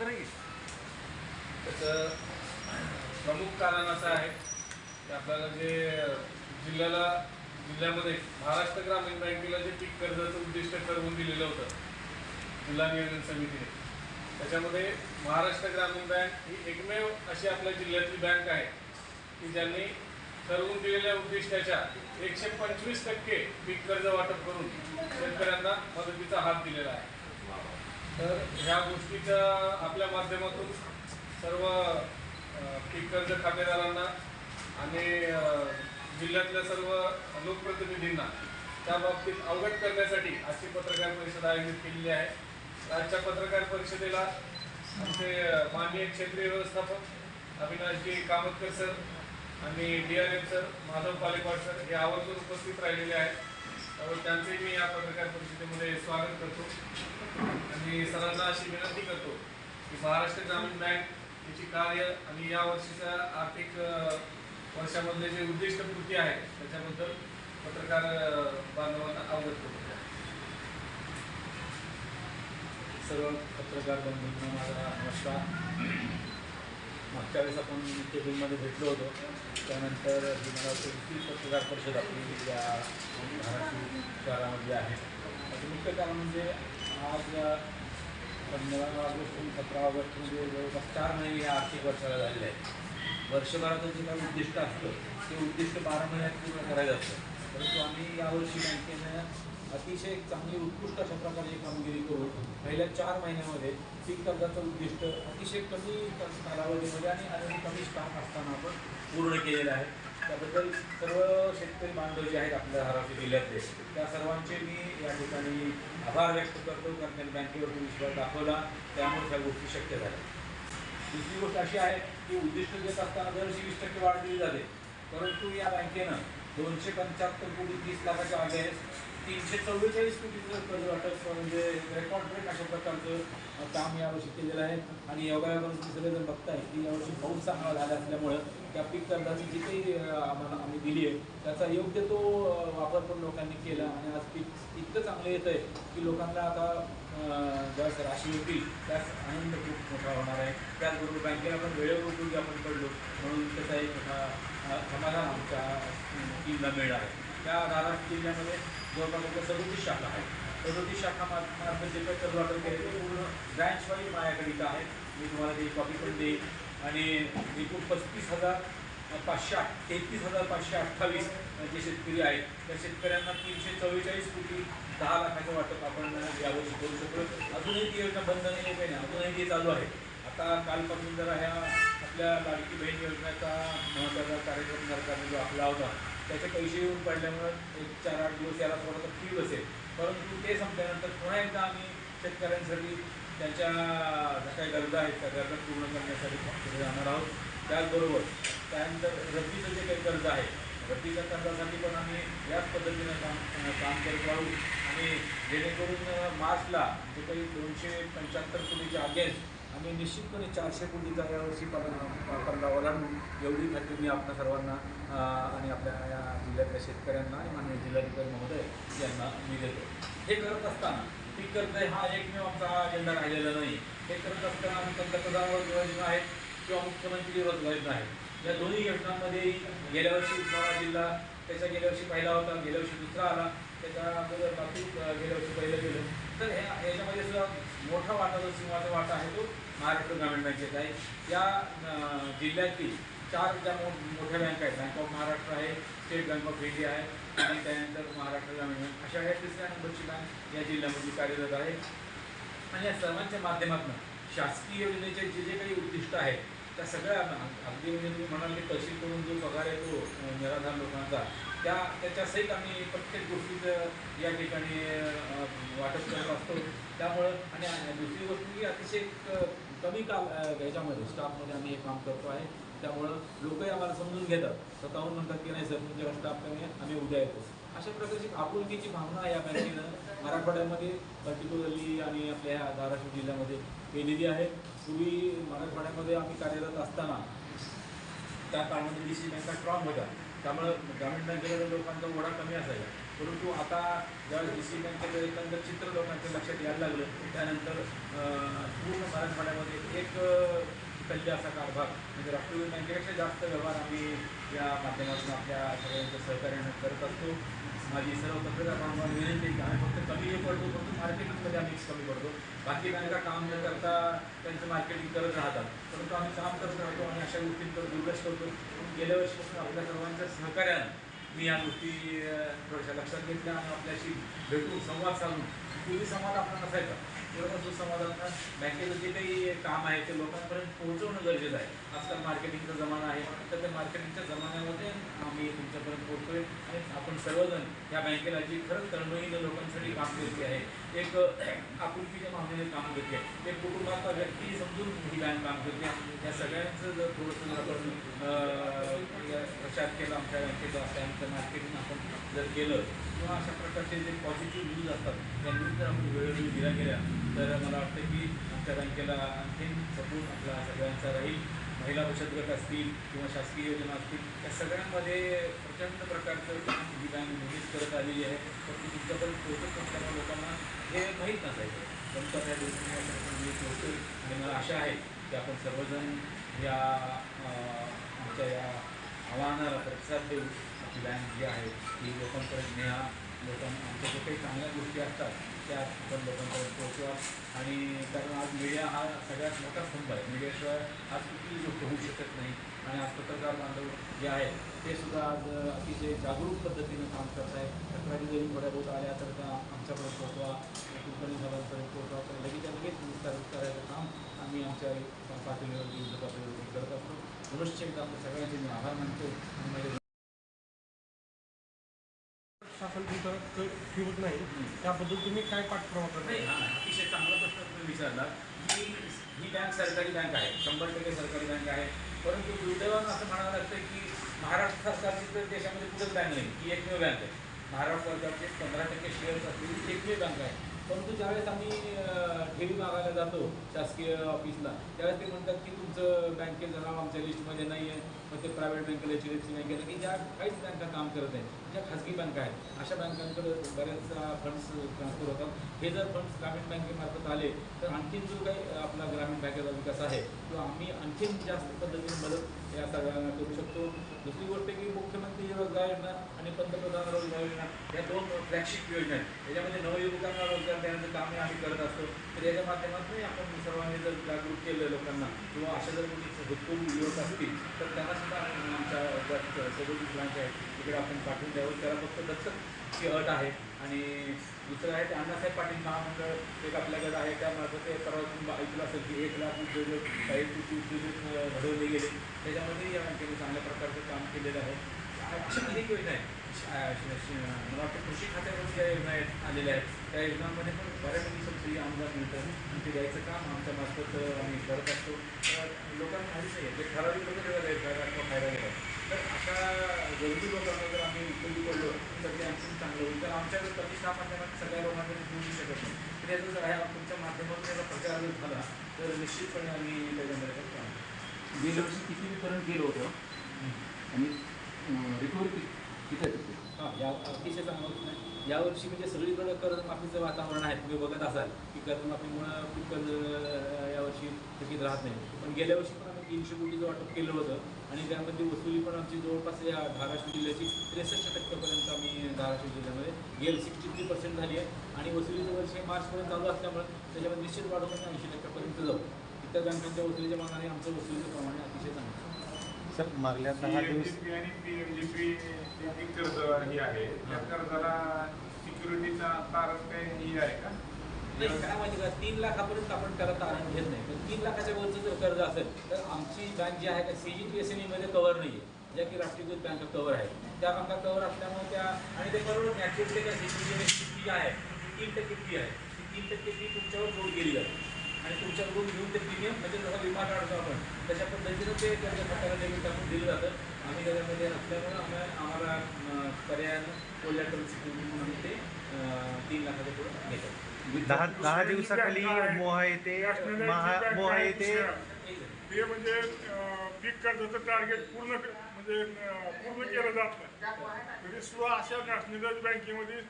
करा त्याचं प्रमुख कारण असं आहे की आपल्याला जे जिल्ह्याला जिल्ह्यामध्ये महाराष्ट्र ग्रामीण बँकेला जे पीक कर्जाचं उद्दिष्ट ठरवून दिलेलं होतं जिल्हा नियोजन समितीने त्याच्यामध्ये महाराष्ट्र ग्रामीण बँक ही एकमेव अशी आपल्या जिल्ह्यातली बँक आहे की ज्यांनी ठरवून दिलेल्या उद्दिष्टाच्या एकशे पंचवीस टक्के पीक कर्ज वाटप करून शेतकऱ्यांना मदतीचा हात दिलेला आहे. तर ह्या गोष्टीच्या आपल्या माध्यमातून सर्व पीक कर्ज खातेदारांना आणि जिल्ह्यातल्या सर्व लोकप्रतिनिधींना त्या बाबतीत अवगत करण्यासाठी आजची पत्रकार परिषद आयोजित केलेली आहे. आजच्या पत्रकार परिषदेला आमचे माननीय क्षेत्रीय व्यवस्थापक अविनाशजी कामतकर सर आणि D R M sir Madhav Palepat sir हे आवर्जून उपस्थित राहिलेले आहेत. त्यामुळे त्यांचे मी या पत्रकार परिषदेमध्ये स्वागत करतो. आणि सरांना अशी विनंती करतो की महाराष्ट्र ग्रामीण बँक याची कार्य आणि या वर्षीच्या आर्थिक वर्षामधले जे उद्दिष्ट कृती आहे त्याच्याबद्दल पत्रकार बांधवांना अवगत करतो सर्व पत्रकार बांधवांना माझा नमस्कार. मागच्या वेळेस आपण केबिनमध्ये भेटलो होतो. त्यानंतर ही मला वाटतं पत्रकार परिषद आपली या धाराशिव शहरामध्ये आहे. त्याचं मुख्य कारण म्हणजे आज पंधरा ऑगस्ट आणि सतरा ऑगस्ट म्हणजे जवळपास चार महिने या आर्थिक वर्षाला झालेले आहेत. वर्षभराचं जे काही उद्दिष्ट असतं ते उद्दिष्ट बारा महिन्यात पूर्ण करायचं असतं. परंतु आम्ही यावर्षी बँकेनं अतिशय चांगली उत्कृष्ट अशा प्रकारची कामगिरी करून पहिल्या चार महिन्यामध्ये पीक कर्जाचं उद्दिष्ट अतिशय कमी कालावधीमध्ये आणि कमी स्टाफ असताना आपण पूर्ण केलेलं आहे. त्याबद्दल सर्व शेतकरी बांधव जे आहेत आपल्या धाराशिव जिल्ह्यातले त्या सर्वांचे मी या ठिकाणी आभार व्यक्त करतो. कारण त्यांनी बँकेवरती विश्वास दाखवला. त्यामुळे त्या गोष्टी शक्य झाल्या. दुसरी गोष्ट अशी आहे की उद्दिष्ट देत असताना दरवर्षी वीस टक्के वाढ दिली जाते. परंतु या बँकेनं दोनशे पंच्याहत्तर कोटी तीस लाखाच्या अगेन्स्ट तीनशे चव्वेचाळीस कोटीचं कर्ज वाटप म्हणजे रेकॉर्ड ब्रेक अशा प्रकारचं काम यावर्षी केलेलं आहे. आणि योगायोगाने सगळे सगळेजण बघताय की यावर्षी पाऊस चांगला झाला असल्यामुळं त्या पीक कर्जाची जी काही आम्हाला आम्ही दिली आहे त्याचा योग्य तो वापर पण लोकांनी केला. आणि आज पीक इतकं चांगलं येतं आहे की लोकांना आता अ, ज्यावेळेस राशी होतील त्यास आनंद खूप मोठा होणार आहे. त्याचबरोबर बँकेला पण वेळेवर उपयोगी आपण पडलो म्हणून त्याचा एक मोठा समाधान आमच्या टीमला मिळणार आहे. त्या धाराशिव जिल्ह्यामध्ये जवळपास सदोतीस शाखा आहेत. सदोतीस शाखा मार्फत जे काही चालू वाटप केले ते पूर्ण ब्रँचवाईज माझ्याकडे इथं मी तुम्हाला ते कॉपी पण देईन. आणि एकूण पस्तीस हजार पाचशे आठ तेहतीस हजार पाचशे अठ्ठावीस जे शेतकरी आहेत त्या शेतकऱ्यांना तीनशे चव्वेचाळीस कोटी दहा लाखाचं वाटप आपण यावर्षी करू शकलो. अजूनही ती योजना बंद नाही आहे काही नाही अजूनही ती चालू आहे. आता कालपासून जरा ह्या आपल्या लाडकी बहीण योजनेचा महत्त्वाचा कार्यक्रम सरकारने जो आपला होता. त्याचे पैसे येऊन पडल्यामुळं एक चार आठ दिवस याला थोडासा फील असेल. परंतु ते संपल्यानंतर पुन्हा एकदा आम्ही शेतकऱ्यांसाठी त्यांच्या ज्या काही गरजा आहेत त्या गरजा पूर्ण करण्यासाठी पुढे जाणार आहोत. त्याचबरोबर त्यानंतर रब्बीचं जे काही कर्ज आहे रब्बीच्या कर्जासाठी पण आम्ही याच पद्धतीनं काम काम करत राहू. आणि जेणेकरून मार्चला जे काही दोनशे पंच्याहत्तर कोटीच्या अगेन्स्ट आम्ही निश्चितपणे चारशे कोटीचा यावर्षी पल्ला ओलांडून एवढी खात्री मी आपल्या सर्वांना आणि आपल्या या जिल्ह्यातल्या शेतकऱ्यांना आणि माननीय जिल्हाधिकारी महोदय यांना मी देतो. हे करत असताना पीक कर्ज हा एकमेव आमचा अजेंडा राहिलेला नाही. हे करत असताना आम्ही पंतप्रधान योजना आहेत किंवा मुख्यमंत्री रोजगार योजना आहेत. या दोन्ही योजनांमध्ये गेल्या वर्षी उस्मानाबाद जिल्हा त्याचा गेल्या वर्षी पहिला होता गेल्या वर्षी दुसरा आला त्याच्या अगोदर बाकी गेल्या वर्षी पहिला ह्या सुद्धा मोठा वाटा जो सिंहाचा वाटा आहे तो महाराष्ट्र ग्रामीण बँकेचा आहे. या जिल्ह्यातील चार ज्या मोठ्या बँका आहेत बँक ऑफ महाराष्ट्र आहे स्टेट बँक ऑफ इंडिया आहे आणि त्यानंतर महाराष्ट्र ग्रामीण बँक. अशा ह्या तिसऱ्या नंबरची बँक या जिल्ह्यामध्ये कार्यरत आहे. आणि या सर्वांच्या माध्यमातून शासकीय योजनेचे जे जे काही उद्दिष्ट आहेत त्या सगळ्या अगदी म्हणजे तुम्ही म्हणाल की तहसील करून जो पगार येतो निराधार लोकांचा त्या त्याच्यासहित आम्ही प्रत्येक गोष्टीचं या ठिकाणी वाटप करत असतो. त्यामुळं आणि दुसरी गोष्ट की अतिशय कमी काल याच्यामध्ये ह्याच्यामध्ये स्टाफमध्ये आम्ही हे काम करतो आहे. त्यामुळं लोकही आम्हाला समजून घेतात. स्वतःहून म्हणतात की नाही सर तुमच्या स्टाफ कमी आम्ही उद्या येतो. अशा प्रकारची आपुलकीची भावना या बँकेनं. मराठवाड्यामध्ये पर्टिक्युलरली आणि आपल्या ह्या धाराशिव जिल्ह्यामध्ये केलेली आहे. पूर्वी मराठवाड्यामध्ये आम्ही कार्यरत असताना त्या काळामध्ये डी सी बँका स्ट्रॉंग होत्या त्यामुळं ग्रामीण बँकेकडे लोकांचा ओढा कमी असायचा. परंतु आता ज्यावेळेस डी सी बँकेचं एकंदर चित्र लोकांच्या लक्षात यायला लागलं त्यानंतर पूर्ण मराठवाड्यामध्ये एक अ, कल्ले असा कारभार म्हणजे राष्ट्रीय बँकेपेक्षा जास्त व्यवहार आम्ही या माध्यमातून आपल्या सगळ्यांच्या सहकार्यानं करत असतो. माझी सर्व पत्रकार बांधवांना विनंती की आम्ही फक्त कमी हे पडतो फक्त मार्केटिंगमध्ये आम्ही कमी पडतो. बाकी बँका काम न करता त्यांचं मार्केटिंग करत राहतात. परंतु आम्ही काम करत राहतो आणि अशा गोष्टींकडे दुर्लक्ष करतो गेल्या वर्षीपासून आपल्या सर्वांच्या सहकार्यानं मी या गोष्टी थोड्याशा लक्षात घेतल्या आणि आपल्याशी भेटून संवाद साधून पूर्वी संवाद आपला नसायचा. पूर्ण सुसंवादानं बँकेचं जे काही काम आहे ते लोकांपर्यंत पोहोचवणं गरजेचं आहे. आजकाल मार्केटिंगचा जमाना आहे. तर त्या मार्केटिंगच्या जमान्यामध्ये आम्ही तुमच्यापर्यंत पोहोचतोय आणि आपण सर्वजण या बँकेला जी खरंच तळमळीनं लोकांसाठी काम करते आहे एक आपुलकीच्या भावनेने काम करते आहे. एक कुटुंबाचा व्यक्ती समजून ही बँक काम करते या सगळ्यांचं जर थोडंसं आपण प्रचार केला आमच्या बँकेचा आमचं मार्केटिंग आपण जर केलं किंवा अशा प्रकारचे जे पॉझिटिव्ह न्यूज असतात त्यांनी जर आपण वेळोवेळी दिल्या गेल्या तर मला वाटतं की आमच्या बँकेला आणखीन सपोर्ट आपला सगळ्यांचा राहील. महिला बचत गट असतील किंवा शासकीय योजना असतील त्या सगळ्यांमध्ये प्रचंड प्रकारचं ही बँक नेहमीच करत आलेली आहे. पण ती पोहोचत नसल्यामुळे लोकांना हे माहीत नसायचं. पण त्या दिवशी मी आणि मला आशा आहे की आपण सर्वजण या आमच्या या आव्हानाला प्रतिसाद देऊ आपली बँक जी आहे ती लोकांपर्यंत न्या लोकांना. आमच्या जे काही चांगल्या गोष्टी असतात त्या आपण लोकांपर्यंत पोहोचवा. आणि कारण आज मीडिया हा सगळ्यात मोठा स्तंभ आहे. मीडियाशिवाय आज कुठलीही गोष्ट होऊ शकत नाही. आणि आज पत्रकार बांधव जे आहेत ते सुद्धा आज अतिशय जागरूक पद्धतीनं काम करत आहेत. तक्रारी जरी थोड्या बहुत आल्या तर त्या आमच्यापर्यंत पोहोचवा. कुलकर्णी साहेबांपर्यंत पोहोचवा. तर लगेच लगेच विस्तारित करायचं काम आम्ही आमच्या पातळीवर युद्ध पातळीवर करत असतो. पुनश्च एकदा आपल्या सगळ्यांचे मी आभार मानतो. आणि माझे शासन तुमचं क- ठेवत नाही त्याबद्दल तुम्ही काय पाठपुरावा नाही करता हा अतिशय चांगला प्रश्न तुम्ही विचारला की ही बँक सरकारी बँक आहे शंभर टक्के सरकारी बँक आहे परंतु दुर्दैवानं असं म्हणावं लागतं की महाराष्ट्र सरकारची तर देशामध्ये कुठंच बँक नाही ही एकमेव बँक आहे महाराष्ट्र सरकारचे पंधरा टक्के शेअर्स असलेली ही एकमेव बँक आहे परंतु ज्यावेळेस आम्ही अं, ठेवी मागायला जातो शासकीय ऑफिसला त्यावेळेस ते म्हणतात की तुमचं बँकेचं नाव आमच्या लिस्टमध्ये नाही आहे मग ते प्रायव्हेट बँकेला एच डी एफ सी बँकेला की ज्या काहीच बँका काम करत आहेत ज्या खाजगी बँका आहेत अशा बँकांकडे बरेच फंड्स ट्रान्सफर होतात. हे जर फंड्स ग्रामीण बँकेमार्फत आले तर आणखीन जो काही आपला ग्रामीण बँकेचा विकास आहे तो आम्ही आणखीन जास्त पद्धतीने मदत या सगळ्यांना करू शकतो. दुसरी गोष्ट की मुख्यमंत्री रोजगार योजना आणि पंतप्रधान रोजगार योजना या दोन फ्लॅगशिप योजना आहेत. याच्यामध्ये नवयुवकांना रोजगार देण्याचं काम आम्ही करत असतो. तर याच्या माध्यमातूनही आपण सर्वांनी जर जागरूक केलं लोकांना किंवा अशा जर कोणी भरपूर युवक असतील तर त्यांना सुद्धा आपण आमच्या ज्या सदोतीस आहेत तिकडे आपण पाठवून द्यावं त्याला फक्त दत्तकची अट आहे आणि दुसरं आहे ते अण्णासाहेब पाटील महामंडळ एक आपल्याकडे आहे त्यामार्फत ते परवा ऐकलं असेल की एक लाख उद्योजक काही कृषी उद्योजक घडवले गेले त्याच्यामध्ये या बँकेने चांगल्या प्रकारचं काम केलेलं आहे अशा अनेक योजना आहेत मला वाटतं कृषी खात्यावर ज्या योजना आहेत आलेल्या आहेत त्या योजनांमध्ये पण बऱ्यापैकी सबसिडी आमदार मिळतं आणि ते द्यायचं काम आमच्या मार्फत आम्ही करत असतो. तर लोकांना माहिती नाही आहे ते ठराविक लोक जेव्हा आहे फायदा घेतात तर अशा गरजू लोकांना जर आम्ही उपयोगी पडलो तर ते आणखी चांगलं होईल तर आमच्या प्रतिष्ठा माध्यमात सगळ्या लोकांकडे पोहोचू शकत नाही तर याचा जर ह्या तुमच्या माध्यमातून याचा प्रचार जर झाला तर निश्चितपणे आम्ही त्याच्यामध्ये काम गेल्या वर्षी किती वितरण केलं होतं आणि रिकव्हरी किती हां या अतिशय चांगलं होतं नाही यावर्षी म्हणजे सगळीकडे कर्जमाफीचं वातावरण आहे तुम्ही बघत असाल की कर्जमाफीमुळं खूप कर्ज यावर्षी थकीत राहत नाही पण गेल्या वर्षी पण आम्ही तीनशे कोटीचं वाटप केलं होतं. आणि त्यामध्ये वसुली पण आमची जवळपास या धाराशिव जिल्ह्याची त्रेसष्ट टक्क्यापर्यंत आम्ही धाराशिव जिल्ह्यामध्ये गेल. सिक्स्टी थ्री पर्सेंट झाली आहे. आणि वसुलीचं वर्ष हे मार्चपर्यंत चालू असल्यामुळे त्याच्यामध्ये निश्चित वाढवून आम्ही ऐंशी टक्क्यापर्यंत जाऊ. इतर बँकांच्या वसुलीच्या मानाने आमचं वसुलीचं प्रमाण अतिशय चांगलं आहे. सर मागल्या दहा दिवस आणि PMDP जे जी कर्ज ही आहे त्या कर्जाला सिक्युरिटीचा तारण काही ही आहे का? नाही काय माहिती का तीन लाखापर्यंत आपण त्याला तारण घेत नाही. पण तीन लाखाच्या वरचं जर कर्ज असेल तर आमची बँक जी आहे का सी जी पी एस एनमध्ये कव्हर नाही आहे ज्या की राष्ट्रीयकृत बँका कव्हर आहे. त्या बँका कव्हर असल्यामुळे त्या आणि ते बरोबर नॅचरल त्या सी जी फी आहे. तीन टक्के फी आहे. ती तीन टक्के फी तुमच्यावर जोड केली जाते. आणि तुमच्याकडून घेऊन ते प्रीमियम म्हणजे जसा विमा काढतो आपण तशा पद्धतीनं ते कर्ज खात्याला डेबिट टाकून दिलं जातं. आम्ही त्याच्यामध्ये नसल्यामुळे आम्हाला आम्हाला पर्यायानं कोलॅटरल सिक्युरिटी म्हणून ते तीन लाखाच्या पुढे घेतात दहा दहा दिवसाखाली मोहा येते महा मोहा ते म्हणजे पीक कर्जाचं टार्गेट पूर्ण म्हणजे पूर्ण केलं जात नाही. तरी सुद्धा अशा नॅशनलाइज बँकेमध्ये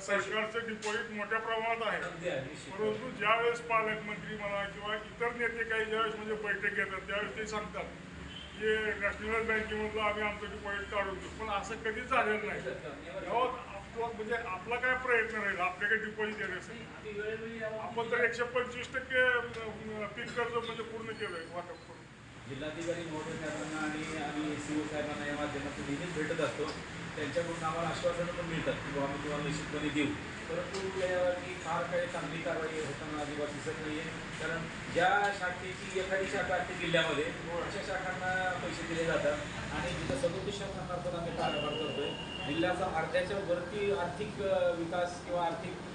सरकारचं डिपॉझिट मोठ्या प्रमाणात आहे. परंतु ज्यावेळेस पालकमंत्री म्हणा किंवा इतर नेते काही ज्यावेळेस म्हणजे बैठक घेतात त्यावेळेस ते सांगतात की नॅशनलाइज बँकेमधलं आम्ही आमचं डिपॉझिट काढून देऊ. पण असं कधीच झालेलं नाही. म्हणजे आपला काय प्रयत्न राहील? आपल्याकडे डिपॉझिट देण्यासाठी. आपण तर एकशे पंचवीस टक्के पीक कर्ज म्हणजे पूर्ण केलंय वाटप करून. जिल्हाधिकारी मोठे साहेबांना आणि आम्ही सी ओ साहेबांना या माध्यमातून नेहमीच भेटत असतो. त्यांच्याकडून आम्हाला आश्वासनं पण मिळतात की बाबा आम्ही तुम्हाला निश्चितपणे देऊ. परंतु यावरती फार काही चांगली कारवाई होताना अजिबात दिसत नाही आहे कारण ज्या शाखेची एखादी शाखा असते जिल्ह्यामध्ये अशा शाखांना पैसे दिले जातात. आणि तिथं सदोतीस शाखांमार्फत आम्ही कारभार करतोय जिल्ह्याचा अर्ध्याच्या वरती आर्थिक विकास किंवा आर्थिक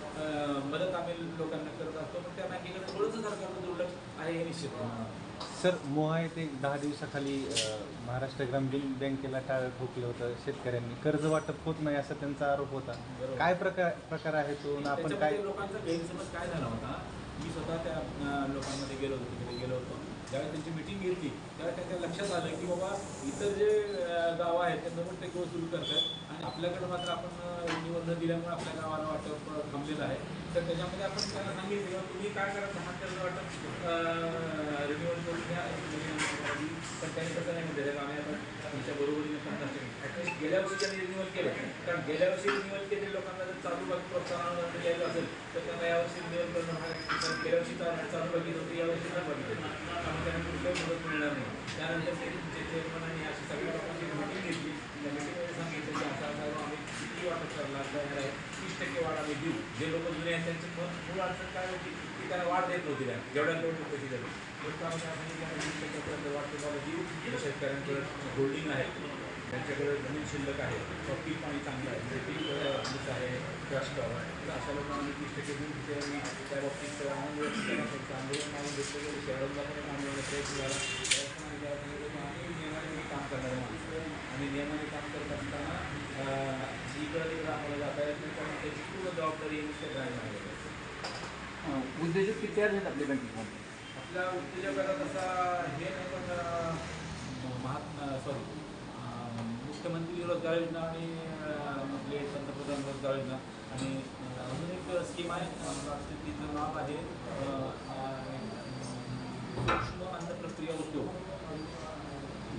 मदत आम्ही लोकांना करत असतो. पण त्या बँकेकडे थोडंसं सरकारचं दुर्लक्ष आहे हे निश्चित सर मोहा येथे दहा दिवसाखाली महाराष्ट्र ग्रामीण बँकेला टाळं ठोकलं होतं शेतकऱ्यांनी. कर्ज वाटप होत नाही असा त्यांचा आरोप होता. बरोबर. काय प्रकार प्रकार आहे तो? आणि आपण काय त्याच्यामध्ये लोकांचा गैरसमज काय झाला होता? मी स्वतः त्या अं, लोकांमध्ये गेलो होतो तिकडे गेलो होतो. ज्यावेळी त्यांची मिटिंग घेतली त्यावेळी त्यांच्या लक्षात आलं की बाबा इतर जे अं, गावं आहेत ते नव्वद टक्के वसूल करतात. आणि आपल्याकडे मात्र आपण रिन्युअल न दिल्यामुळे आपल्या गावाला वाटप थांबलेलं आहे. तर त्याच्यामध्ये आपण त्यांना सांगितलं किंवा तुम्ही काय करा दहा कर्ज वाटप रिन्युअल करून घ्या पण त्यांनी कसं नाही म्हणते आम्ही आता तुमच्या बरोबरीने पन्नास ॲटलिस्ट गेल्या वर्षी त्यांनी रिन्युअल केलं. कारण गेल्या वर्षी रिन्युअल केलेल्या लोकांना जर चालू बाकी प्रोत्साहन द्यायचं असेल तर त्यांना यावर्षी रिन्युअल करणं कारण गेल्या वर्षी चालू बाकी होती यावर्षी नाही बाकी त्यामुळे त्यांना कुठल्याही मदत मिळणार नाही. त्यानंतर ते तुमचे चेअरमन आणि अशी सगळ्या लोकांची मिटिंग घेतली. त्या सांगितलं की आता असा आम्ही किती वाटप करणार तयार आहे तीस टक्के वाढ आम्ही देऊ जे लोक जुने आहेत त्यांची मूळ अडचण काय होती की त्यांना वाढ देत नव्हती त्या जेवढ्या लोक पैसे देतो लोकांना वीस टक्क्यापर्यंत वाढ तुम्हाला देऊ शेतकऱ्यांकडे होल्डिंग आहे त्यांच्याकडे जमीन शिल्लक आहे. किंवा पीक पाणी चांगलं आहे. म्हणजे पीक मीच आहे ट्रस्ट तर अशा लोकांना आम्ही तीस टक्के तिथे आम्ही त्या बाबतीत केला त्यांचं आंदोलन मागून घेतलं गेलं शहरांना पण आंदोलन पण आम्ही नियमाने काम करणारे माणसं आणि नियमाने काम करत असताना अं, इकडं तिकडं आम्हाला जाता येत नाही कारण त्याची पूर्ण जबाबदारी नुसतं ग्रामीण आहे उद्योजक किती तयार झाले आपल्या बँकेमध्ये आपल्या उद्योजकाला तसा हे नाही पण महात्मा सॉरी मुख्यमंत्री रोजगार योजना आणि आपले पंतप्रधान रोजगार योजना. आणि अजून एक स्कीम आहे तिचं नाव आहे सूक्ष्म अन्न प्रक्रिया उद्योग.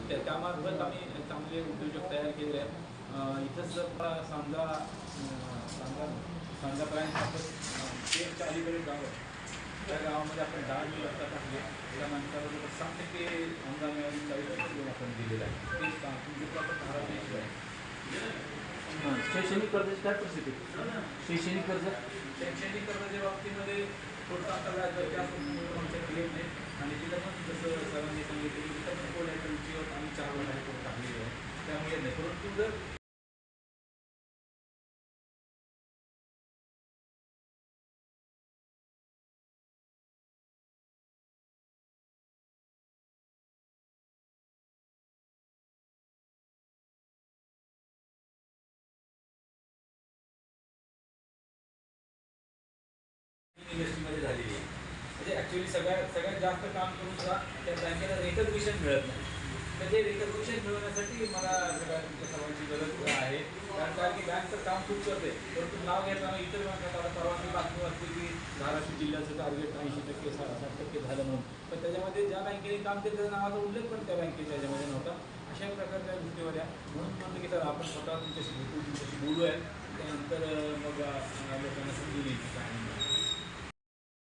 त्या त्यामार्फत आम्ही चांगले उद्योजक तयार केले आहेत. इथंच जर समजा समजा समजा ते अलीकडे गाव आहे त्या गावामध्ये आपण मिल आता टाकले त्या माणसाबरोबर सात टक्के अनुदान मिळाली चाळीस टक्के लोन आपण दिलेलं आहे. तेच तुमचे आपण धाराशिव आहे. शैक्षणिक कर्जाची काय परिस्थिती? शैक्षणिक कर्ज? शैक्षणिक कर्जाच्या बाबतीमध्ये थोडंसं आता व्याज जास्त नाही आणि तिथं पण जसं सरांनी सांगितलं की तिथं पण कोण उंचीवर आम्ही चार वर्ष टाकलेली आहे त्यामुळे नाही. परंतु जर युनिव्हर्सिटीमध्ये झालेली आहे. म्हणजे ॲक्च्युली सगळ्यात सगळ्यात जास्त काम करून सुद्धा त्या बँकेला रेकग्निशन मिळत नाही. तर ते रेकग्निशन मिळवण्यासाठी मला सगळ्या तुमच्या सर्वांची गरज आहे. कारण कारण की बँक तर काम खूप करते परंतु नाव घेताना इतर बँकात परवानगी बातमी वाटते की धाराशिव जिल्ह्याचं टार्गेट ऐंशी टक्के साठ टक्के झालं म्हणून. पण त्याच्यामध्ये ज्या बँकेने काम केलं त्याच्या नावाचा उल्लेख पण त्या बँकेच्या याच्यामध्ये नव्हता. अशा प्रकारच्या गोष्टीवर या. म्हणून म्हणलं की तर आपण स्वतः तुमच्याशी भेटू तुमच्याशी बोलू आहे त्यानंतर मग लोकांना समजून येईल. काय नाही.